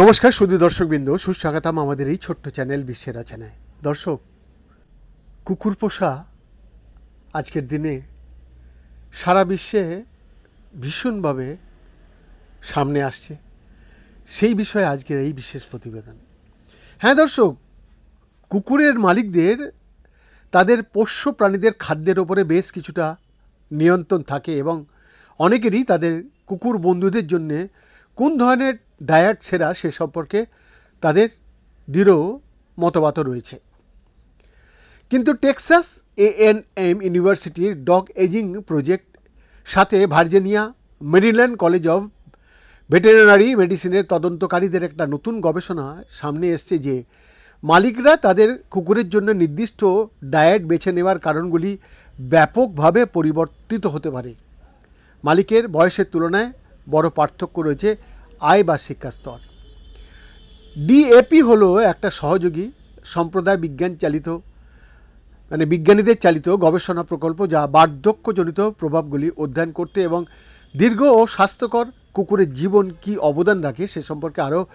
নমস্কার সুদী দর্শকবৃন্দ, সুস্বাগতম আমাদের এই ছোট্ট চ্যানেল বিশ্বের রচনায় দর্শক, কুকুর পোষা আজকের দিনে সারা বিশ্বে ভীষণভাবে সামনে আসছে। সেই বিষয়ে আজকের এই বিশেষ প্রতিবেদন। হ্যাঁ দর্শক, কুকুরের মালিকদের, তাদের পোষ্য প্রাণীদের খাদ্যের ওপরে বেশ কিছুটা নিয়ন্ত্রণ থাকে এবং অনেকেরই তাদের কুকুর বন্ধুদের জন্যে কোন ধরনের ডায়েট সেরা সে সম্পর্কে তাদের দৃঢ় মতবাদ রয়েছে। কিন্তু টেক্সাস এ এন এম ইউনিভার্সিটির ডগ এজিং প্রজেক্ট সাথে Virginia, Maryland college of veterinary মেডিসিনের তদন্তকারীদের একটা নতুন গবেষণা সামনে এসছে যে মালিকরা তাদের কুকুরের জন্য নির্দিষ্ট ডায়েট বেছে নেওয়ার কারণগুলি ব্যাপকভাবে পরিবর্তিত হতে পারে। মালিকের বয়সের তুলনায় বড় পার্থক্য রয়েছে আয় বা শিক্ষা স্তর। ডিএপি হলো একটা সহযোগী সম্প্রদায় বিজ্ঞান চালিত মানে বিজ্ঞানীদের চালিত গবেষণা প্রকল্প যা বার্ধক্যজনিত প্রভাবগুলি অধ্যয়ন করতে এবং দীর্ঘ ও স্বাস্থ্যকর কুকুরের জীবন কি অবদান রাখে সে সম্পর্কে আরও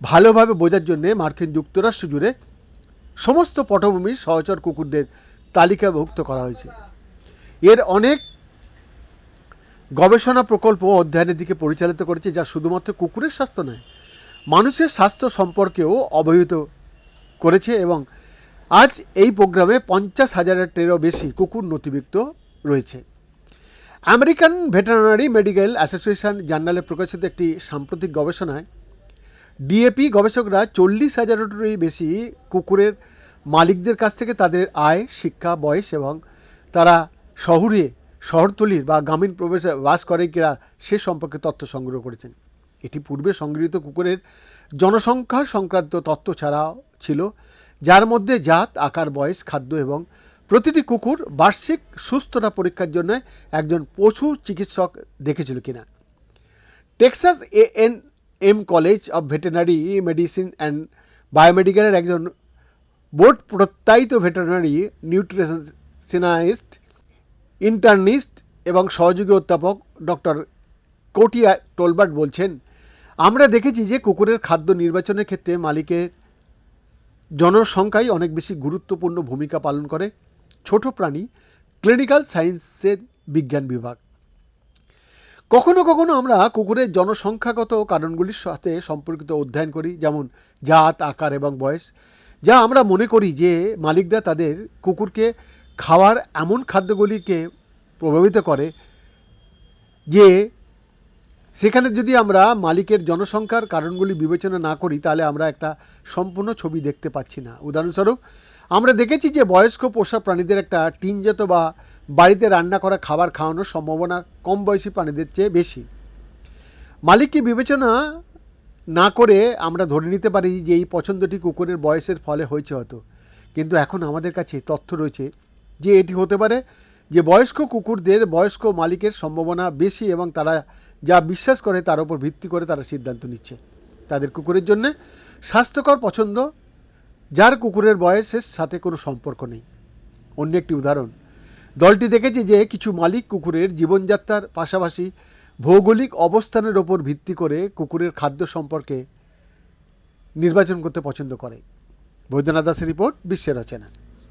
ভালোভাবে বোঝার জন্যে মার্কিন যুক্তরাষ্ট্র জুড়ে সমস্ত পটভূমির সহচর কুকুরদের তালিকাভুক্ত করা হয়েছে। এর অনেক গবেষণা প্রকল্প অধ্যয়নের দিকে পরিচালিত করেছে, যা শুধুমাত্র কুকুরের স্বাস্থ্য নয়, মানুষের স্বাস্থ্য সম্পর্কেও অবহিত করেছে এবং আজ এই প্রোগ্রামে পঞ্চাশ হাজারেরও বেশি কুকুর নথিভুক্ত রয়েছে। আমেরিকান ভেটেরিনারি মেডিকেল অ্যাসোসিয়েশন জার্নালে প্রকাশিত একটি সাম্প্রতিক গবেষণায়, ডিএপি গবেষকরা চল্লিশ হাজারেরই বেশি কুকুরের মালিকদের কাছ থেকে তাদের আয়, শিক্ষা, বয়স এবং তারা শহরে শহরতলির বা গ্রামীণ প্রবেশে বাস করে কিনা সে সম্পর্কে তথ্য সংগ্রহ করেছেন। এটি পূর্বে সংগৃহীত কুকুরের জনসংখ্যা সংক্রান্ত তথ্য ছাড়াও ছিল, যার মধ্যে জাত, আকার, বয়স, খাদ্য এবং প্রতিটি কুকুর বার্ষিক সুস্থতা পরীক্ষার জন্য একজন পশু চিকিৎসক দেখেছিল কিনা। Texas A and M college of veterinary medicine and বায়োমেডিক্যালের একজন বোর্ড প্রত্যায়িত ভেটেরিনারি নিউট্রিশনাইস্ট ইন্টার্নিস্ট এবং সহযোগী অধ্যাপক ডক্টর কোটিয়া টোলবার্ট বলছেন, আমরা দেখেছি যে কুকুরের খাদ্য নির্বাচনের ক্ষেত্রে মালিকের জনসংখ্যাই অনেক বেশি গুরুত্বপূর্ণ ভূমিকা পালন করে। ছোট প্রাণী, ক্লিনিক্যাল সায়েন্সের বিজ্ঞান বিভাগ। কখনো কখনো আমরা কুকুরের জনসংখ্যাগত কারণগুলির সাথে সম্পর্কিত অধ্যয়ন করি, যেমন জাত, আকার এবং বয়স, যা আমরা মনে করি যে মালিকরা তাদের কুকুরকে খাওয়ার এমন খাদ্যগুলিকে প্রভাবিত করে যে সেখানে যদি আমরা মালিকের জনসংখ্যার কারণগুলি বিবেচনা না করি, তাহলে আমরা একটা সম্পূর্ণ ছবি দেখতে পাচ্ছি না। উদাহরণস্বরূপ, আমরা দেখেছি যে বয়স্ক পোষা প্রাণীদের একটা টিনজাত বা বাড়িতে রান্না করা খাবার খাওয়ানোর সম্ভাবনা কম বয়সী প্রাণীদের চেয়ে বেশি। মালিককে বিবেচনা না করে আমরা ধরে নিতে পারি যে এই পছন্দটি কুকুরের বয়সের ফলে হয়েছে হয়তো। কিন্তু এখন আমাদের কাছে তথ্য রয়েছে যে এটি হতে পারে যে বয়স্ক কুকুরদের বয়স্ক মালিকের সম্ভাবনা বেশি এবং তারা যা বিশ্বাস করে তার উপর ভিত্তি করে তারা সিদ্ধান্ত নিচ্ছে। তাদের কুকুরের জন্য স্বাস্থ্যকর পছন্দ, যার কুকুরের বয়সের সাথে কোনো সম্পর্ক নেই। অন্য একটি উদাহরণ, দলটি দেখেছে যে কিছু মালিক কুকুরের জীবনযাত্রার পাশাপাশি ভৌগোলিক অবস্থানের ওপর ভিত্তি করে কুকুরের খাদ্য সম্পর্কে নির্বাচন করতে পছন্দ করে। বৈদ্যনাথ দাসের রিপোর্ট বিশ্বের রচনা